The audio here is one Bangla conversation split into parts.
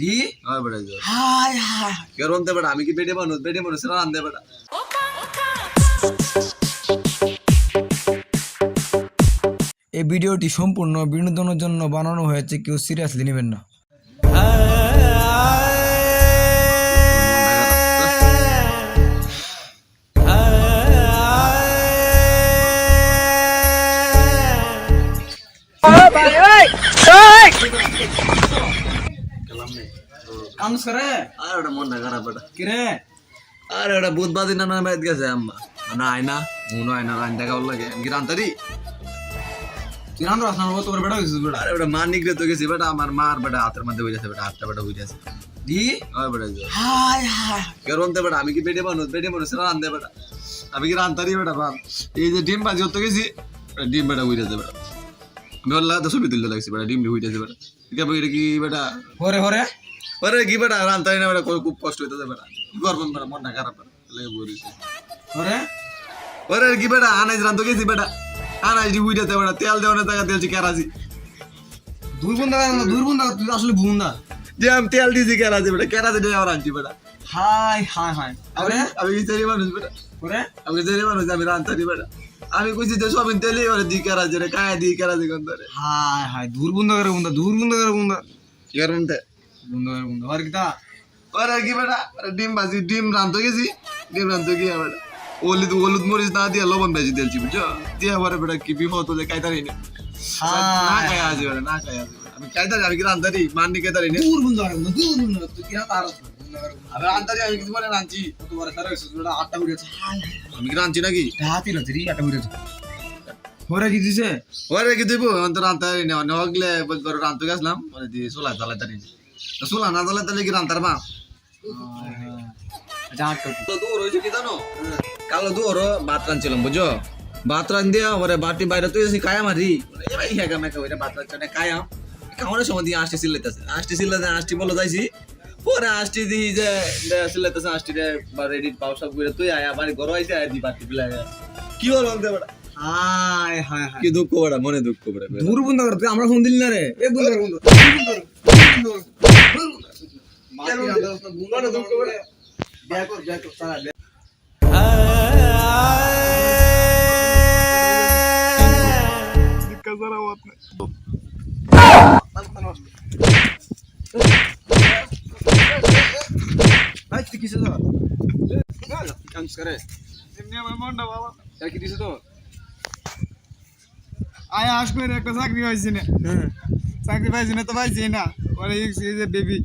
দি? হয় বেটা হাই হাই কেউ রনতে বেটা আমি কি বেডে মানুষ? বেডে মানুষ রান্ধে বেটা এই ভিডিওটি সম্পূর্ণ বিনোদনের জন্য বানানো হয়েছে কেউ সিরিয়াসলি নেবেন না। কামস করে আর ওটা মনটা খারাপ বেটা কিরে আর ওটা বুধবার দিন বাইত গেছে আম্মা না আয়না মুনো আয়না লাগে আমি কি রান্তারি তুই রান্না রান্না করব তোর বেটা হয়েছিস বেটা আরে ওটা মার নিগড়ে তো গেছি বেটা আমার মার বেটা হাতের মধ্যে হয়ে যাচ্ছে বেটা হাতটা বেটা হয়ে যাচ্ছে দি বেটা হাই হাই কেউ রনতে বেটা আমি কি বেডে মানুষ বেডে মানুষ রান্ধে বেটা আমি কি রান্তারি বেটা ভাব এই যে ডিম বাজি হতে গেছি ডিম বেটা হয়ে যাচ্ছে বেটা আমি ওর লাগতে ছবি তুলতে লাগছি বেটা ডিম হয়ে যাচ্ছে বেটা এটা কি বেটা হরে হরে ওরে কি বেটা রান্তারি না বেটা খুব কষ্ট হইতেছে বেটা। কি করবেন বেটা মনটা খারাপ লেগে বলিছে হরে ওরে কি বেটা আনাজ রান্ধতে গেছি বেটা। ডি হয়ে যাচ্ছে বেটা তেল দেওয়ার টাকা তেল কেরাজি দুই বন্ধা দুই বন্ধা তুই আসলে বুন্দা যে আমি তেল দিয়েছি কেরাজি বেটা কেরাজি দিয়ে আবার আনছি বেটা। হাই হাই হাই আমি হরে আমি বিচারি মানুষ বেটা? হরে আমি বিচারি মানুষ আমি রান্তারি বেটা। আমি কইছি যে সবিন তেলে এবারে দি কেরাজি রে কায় দি কেরাজি কোন ধরে হাই হাই দূর বন্ধা করে বন্ধা দূর বন্ধা করে বন্ধা কি করবেন তে? বন্ধা বন্ধা। আর কিতা? ওরে কি বেটা? ডিম ভাজি ডিম রান্ধতে গেছি ডিম রান্ধতে গিয়ে বেটা? হলুদ হলুদ মরিচ না দিয়ে লবণ ভেজি দিয়েছি বুঝছ দিয়ে পরে বেটা কি বিপদ হলে কাইতারি না। না খাই আছি বেটা না খাই বেটা। আমি কাইতারি আমি কি রান্তারি মান্নি কাইতারি না দূর বন্ধা করে বন্ধা দূর বন্ধা তুই কিনা তার আমি রান্তারি আমি কিছু বলে রাঁধছি তোমার বেটা আটটা হাই আমি কি রাঁধছি নাকি? হাতি না তুই আটটা উঠেছে হরে কি দিছে? ওরে কি দিব? গেছিলাম মানে দিয়ে চুলা চুলা না জ্বালাই তাহলে কি রান্তার মা আচ্ছা কালো কালো দূর ভাত রাঁধছিলাম বুঝছ? ভাত রান দিয়া ওরে বাটি বাইরে তুই এসে কায়া মারি এবার ওইটা ভাত রাঁধছে খাওয়ানোর সময় দিয়ে আষ্টি সিলাইতেছে আষ্টি সিলাতে আষ্টি বলে যাইছি। পরে আষ্টি দিই যে সিলাইতেছে বা রেডি পাও সব করে তুই আয়া বাড়ি ঘর আইসে আয় দি বাটি পিলাই কি হল বলতে হাই হাই হাই কি দুঃখ বেটা মনে দুঃখ বেটা দূর বন্ধা করে তুই আমরা ফোন দিলি না রে। এ বন্ধা বন্ধা দেখো দেখো সারা কিসে তো কাজ করে কি দিছে তো আয় আসবে রে, একটা চাকরি পাইছি না। হ্যাঁ। চাকরি পাইছি না তো পাইছি না। পরে ইকছি এই যে বেবি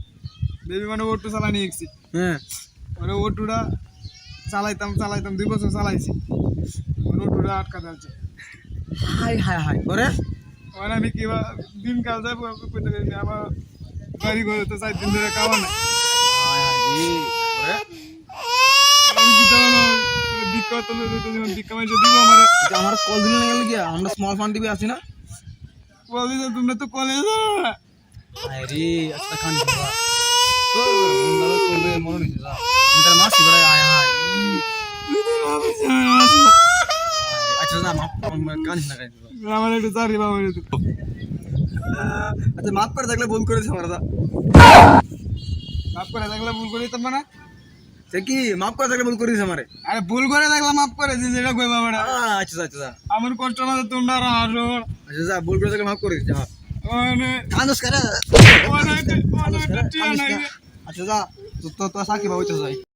বেবি মানে অটো চালানি ইকছি হ্যাঁ। পরে অটোটা চালাইতাম চালাইতাম দুই বছর চালাইছি। পরে অটোটা আটকা যাচ্ছে হাই হাই হাই করে পরে আমি কিবা দিন কাল যাব কইতে গেছি আমার বাড়ি ঘরে তো চার দিন ধরে খাওয়া নাই। আমি কি ভিক্ষা তো ভিক্ষা মাইছে দিব আমার। আমার কল দিলে না গেল গিয়া আমরা স্মল ফান্ড টিভি আছি না? যে তোমরা তো কলেজ আরে আচ্ছা খান বাবা। তো বন্ধা করবে মনে যা আমি তার মাসি আয় হাই আচ্ছা যা মাপ কানিস না কানিস আমার একটু চাকরি পাবো আচ্ছা মাপ করে থাকলে ভুল করেছে আমরা মাফ করে থাকলে ভুল করে দিতাম না সে কি মাপ করে থাকলে ভুল করেছে আমারে? আরে ভুল করে থাকলে মাফ করে দিস এটা কইবা বেড়া আচ্ছা আচ্ছা আমার কষ্ট মাঝে তোমরা আর হাসো আচ্ছা যা ভুল করে থাকলে মাপ করে দিচ্ছি হ্যাঁ মানে কানুস করে অনেক অনেক টিয়া নাই আচ্ছা